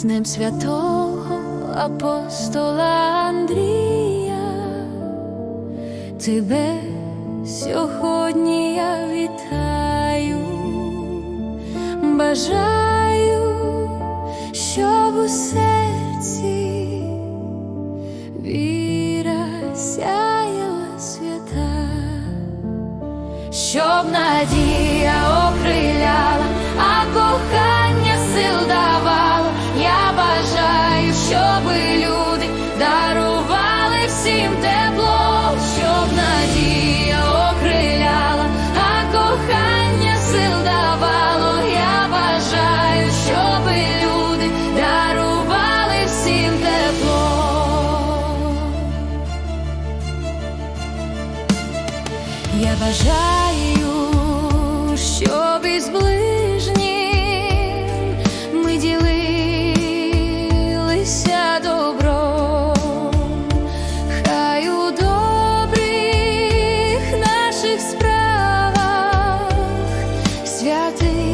з Днем святого апостола Андрія, тебе сьогодні я вітаю, бажаю, щоб у серці віра сяяла свята. Щоб надія Я бажаю, щоб із ближнім ми ділилися добром, хай у добрих наших справах святих.